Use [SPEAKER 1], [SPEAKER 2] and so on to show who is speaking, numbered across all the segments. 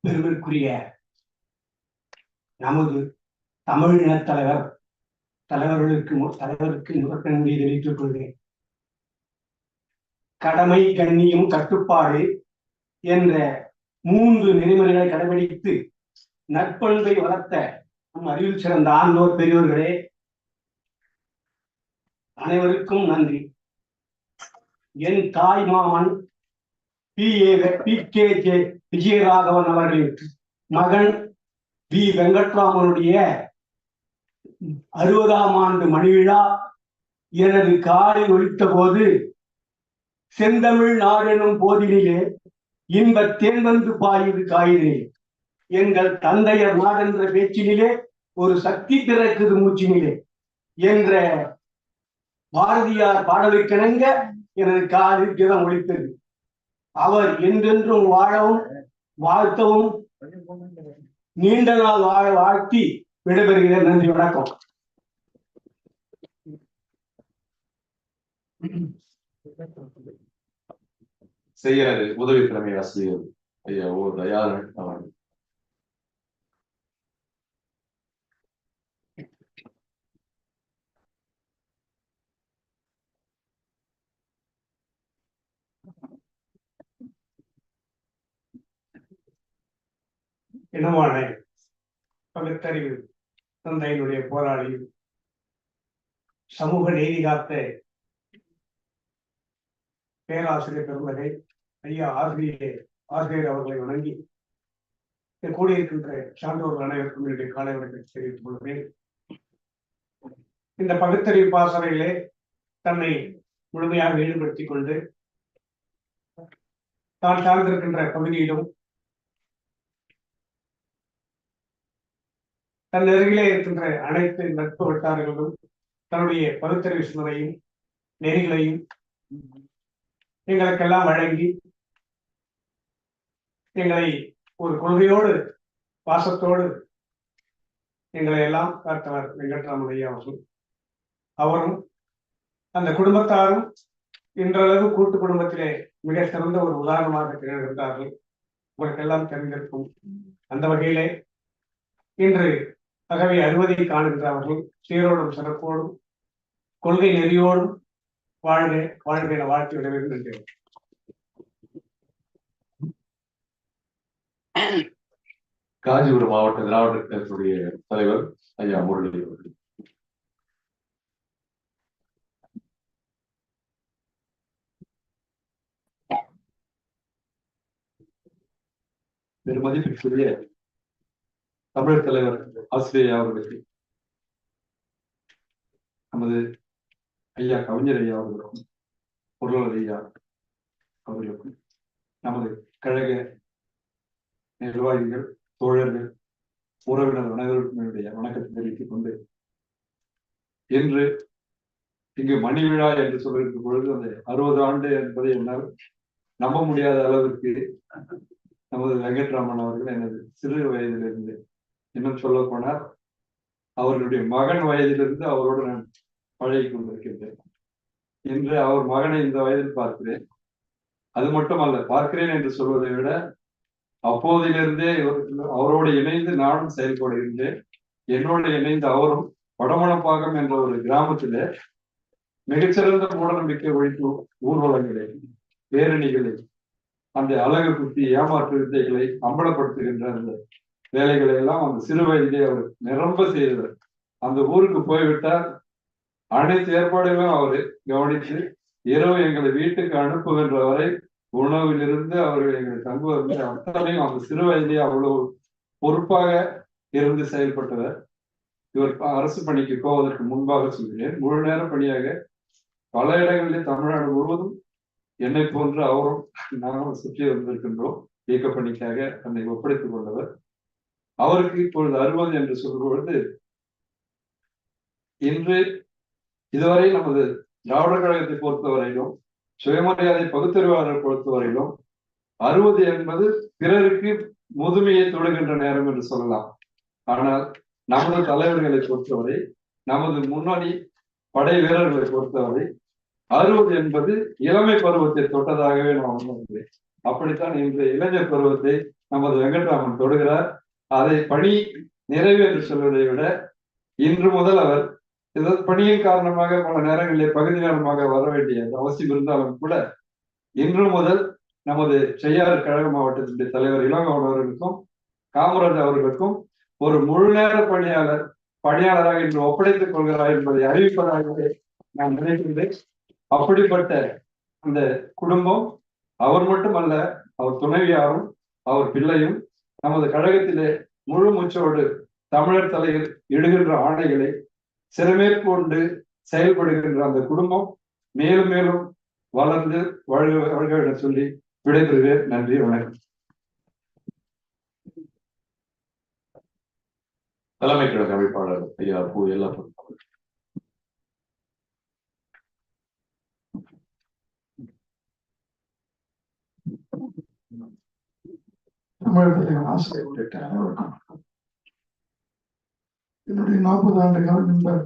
[SPEAKER 1] பெருமைக்குரிய நமது தமிழின தலைவர் தலைவர்களுக்கு தலைவருக்கு முதற்கண்மை தெரிவித்துக் கொள்கிறேன். கடமை கண்ணியம் கட்டுப்பாடு என்ற மூன்று நெறிமுறைகளை கடைபிடித்து நற்பண்பை வளர்த்த நம் அறிவில் சிறந்த ஆண்டோர் பெரியோர்களே அனைவருக்கும் நன்றி. என் தாய் மாமன் P. A. P. K. J. Vijayaraghavan அவர்களின் மகன் வி. வெங்கட்ராமனுடைய அறுபதாம் ஆண்டு மணிவிழா எனது காலை ஒழித்த போது செந்தமிழ் நாடெனும் போதினிலே இன்பத் தேன் வந்து பாயுது காயினே எங்கள் தந்தையர் நாடென்ற பேச்சினிலே ஒரு சக்தி பிறக்குது மூச்சினிலே என்ற பாரதியார் பாடலுக்கிணங்க எனது காலில் கிதம் ஒழித்தது அவர் என்றென்றும் வாழவும் வாழ்த்தவும் நீண்ட நாள் வாழ வாழ்த்தி விடைபெறுகிறேன். நன்றி வணக்கம்.
[SPEAKER 2] செய்யாது உதவி தலைமை ஆசிரியர் ஐயா ஓ தயாரன் அவர்கள்.
[SPEAKER 1] இனமான பகுத்தறிவு தந்தையினுடைய போராளி சமூக நீதி காத்த பேராசிரியர் பெருமகை ஐயா ஆசிரியர் ஆசிரியர் அவர்களை வணங்கி கூடியிருக்கின்ற சான்றோர்கள் அனைவருக்கும் என்னுடைய காலை வணக்கம் தெரிவித்துக் கொள்கிறேன். இந்த பகுத்தறிவு பாசறையிலே தன்னை முழுமையாக ஈடுபடுத்திக் கொண்டு தான் சார்ந்திருக்கின்ற பகுதியிலும் தன் அருகிலே இருக்கின்ற அனைத்து நட்பு வட்டாரங்களும் தன்னுடைய பகுத்தறிவு சிந்தனையும் நெறிகளையும் எங்களுக்கெல்லாம் வழங்கி எங்களை ஒரு கொள்கையோடு பாசத்தோடு எங்களை எல்லாம் காத்தவர் வெங்கட்ராமன் ஐயா அவர்கள். அவரும் அந்த குடும்பத்தாரும் இன்றளவு கூட்டு குடும்பத்திலே மிக சிறந்த ஒரு உதாரணமாக திகழ்கின்றார்கள். உங்களுக்கெல்லாம் தெரிந்திருக்கும் அந்த வகையிலே இன்று ஆகவே அறுவதை காணுகின்ற அவர்கள் சீரோடும் சிறப்போடும் கொள்கை நெறியோடும் வாழ்க வாழ்க என வாழ்த்து விட விடவிருக்கின்றேன்
[SPEAKER 2] காஞ்சிபுரம் மாவட்ட திராவிட கழகத்துடைய தலைவர் ஐயா முரளி அவர்கள். பெருமதிப்பிற்குரிய தமிழர் தலைவர் ஆசிரியா அவர்களுக்கு. நமது ஐயா கவிஞர் ஐயா அவர்களுக்கும் பொருளாளர் ஐயா அவர்களுக்கும் நமது கழக நிர்வாகிகள் தோழர்கள் உறவினர் அனைவருக்கும் என்னுடைய வணக்கத்தை தெரிவித்துக் கொண்டு இன்று இங்கு மணி விழா என்று சொல்லியிருக்கும் பொழுது அந்த அறுபது ஆண்டு என்பதை என்னால் நம்ப முடியாத அளவிற்கு நமது வெங்கட்ராமன் அவர்கள் எனது சிறு வயதிலிருந்து இன்னும் சொல்ல போனால் அவர்களுடைய மகன் வயதிலிருந்து அவரோடு நான் பழகி கொண்டிருக்கின்றேன். இன்று அவர் மகனை இந்த வயதில் பார்க்கிறேன். அது மட்டுமல்ல பார்க்கிறேன் என்று சொல்வதை விட அப்போதிலிருந்தே அவரோடு இணைந்து நானும் செயல்படுகின்றேன் என்னோடு இணைந்து அவரும் வடமணப்பாக்கம் என்ற ஒரு கிராமத்திலே மிகச்சிறந்த மூடநம்பிக்கை ஒழிப்பு ஊர்வலங்களை பேரணிகளை அந்த அழகு குத்தி ஏமாற்று வித்தைகளை அம்பலப்படுத்துகின்ற அந்த வேலைகளை எல்லாம் அந்த சிறு வயதிலே அவர் நிரம்ப செய்தவர் அந்த ஊருக்கு போய்விட்டால் அனைத்து ஏற்பாடுகளும் அவர் கவனித்து இரவு எங்களை வீட்டுக்கு அனுப்புகின்ற வரை உணவிலிருந்து அவர்கள் எங்களை தங்குவதில்லை அத்தனையும் அந்த சிறு வயதிலே அவ்வளவு பொறுப்பாக இருந்து செயல்பட்டவர். இவர் அரசு பணிக்கு போவதற்கு முன்பாக சொல்கிறேன். முழு நேர பணியாக பல இடங்களிலே தமிழ்நாடு முழுவதும் என்னை போன்று அவரும் நாங்களும் சுற்றி வந்திருக்கின்றோம். இயக்க பணிக்காக தன்னை ஒப்படைத்துக் கொண்டவர். அவருக்கு இப்பொழுது அறுபது என்று சொல்லும் பொழுது இன்று இதுவரை நமது திராவிட கழகத்தை பொறுத்தவரையிலும் சுயமரியாதை பகுத்தறிவாளர் பொறுத்தவரையிலும் அறுபது என்பது பிறருக்கு முதுமையை தொடுகின்ற நேரம் என்று சொல்லலாம். ஆனால் நமது தலைவர்களை பொறுத்தவரை நமது முன்னணி படை வீரர்களை பொறுத்தவரை அறுபது என்பது இளமை பருவத்தை தொட்டதாகவே நான் உணர்கிறேன். அப்படித்தான் இன்றைய இளைஞர் பருவத்தை நமது வெங்கட்ராமன் தொடுகிறார். அதை பணி நிறைவு சொல்வதை விட இன்று முதல் அவர் ஏதாவது பணியின் காரணமாக பல நேரங்களிலே பகுதி நேரமாக வர வேண்டிய அவசியம் இருந்தாலும் கூட இன்று முதல் நமது செய்யாறு கழக மாவட்டத்தினுடைய தலைவர் இளங்கோவன் அவர்களுக்கும் காமராஜ் அவர்களுக்கும் ஒரு முழு நேர பணியாளர் பணியாளராக இன்று ஒப்படைத்துக் கொள்கிறார் என்பதை அறிவிப்பதாகவே நான் நினைக்கின்றேன். அப்படிப்பட்ட அந்த குடும்பம் அவர் மட்டுமல்ல அவர் துணைவியாரும் அவர் பிள்ளையும் நமது கழகத்திலே முழு மூச்சோடு தமிழர் தலையில் இடுகின்ற ஆணைகளை சிறமேற்கொண்டு செயல்படுகின்ற அந்த குடும்பம் மேலும் மேலும் வளர்ந்து வாழ்க வாழ்க என சொல்லி விடைபெறுகிறேன். நன்றி வணக்கம்.
[SPEAKER 3] தலைமை கழக அமைப்பாளர் ஐயா பூ எல்லா
[SPEAKER 4] தமிழகத்தை ஆசிரியர் உள்ளிட்ட அனைவருக்கும் என்னுடைய நாற்பது ஆண்டு கால நண்பர்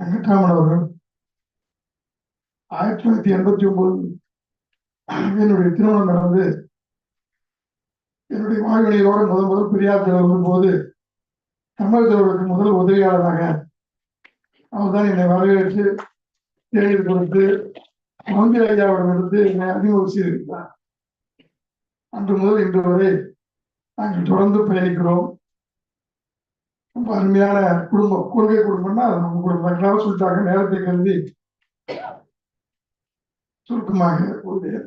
[SPEAKER 4] வெங்கட்ராமன் அவர்கள் ஆயிரத்தி தொள்ளாயிரத்தி எண்பத்தி ஒன்பது என்னுடைய திருமணம் நடந்து என்னுடைய வாழ்வினையோடு முதல் முதல் பெரியார் வரும்போது தமிழர்களுக்கு முதல் உதவியாளராக அவர்தான் என்னை வரவேற்று தேடி கொடுத்து மந்திர ஐயாவிடமிருந்து என்னை அறிமுகம் செய்திருக்கிறார் அன்று முதல் இன்று வரை நாங்கள் தொடர்ந்து பயணிக்கிறோம். ரொம்ப அருமையான குடும்பம் கொள்கை குடும்பம்னா அது நம்ம குடும்பம் எல்லாரும் சொல்லிட்டாங்க. நேரத்தை கருதி சுருக்கமாக கூறுகிறேன்.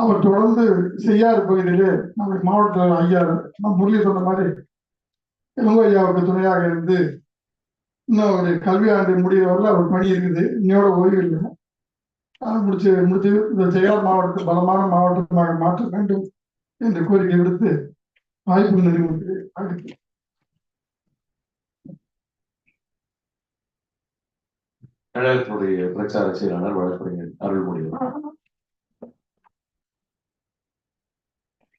[SPEAKER 4] அவர் தொடர்ந்து செய்யாறு பகுதியிலே நம்ம மாவட்ட ஐயா நம்ம முரளி சொன்ன மாதிரி இளங்கோ ஐயாவுக்கு துணையாக இருந்து இன்னும் ஒரு கல்வி ஆண்டு முடிகிற வரல அவர் பணி இருக்குது. இன்னையோட ஓய்வு இல்லை. முடிச்சு முடிச்சு இந்த செயலாளர் மாவட்டத்தை பலமான மாவட்டமாக மாற்ற வேண்டும் என்று கோரிக்கை விடுத்து வாய்ப்பு நிறுவனத்தை அடுத்து
[SPEAKER 3] கழகத்தினுடைய பிரச்சார செயலாளர் வழக்கறிஞர் அருள்மொழி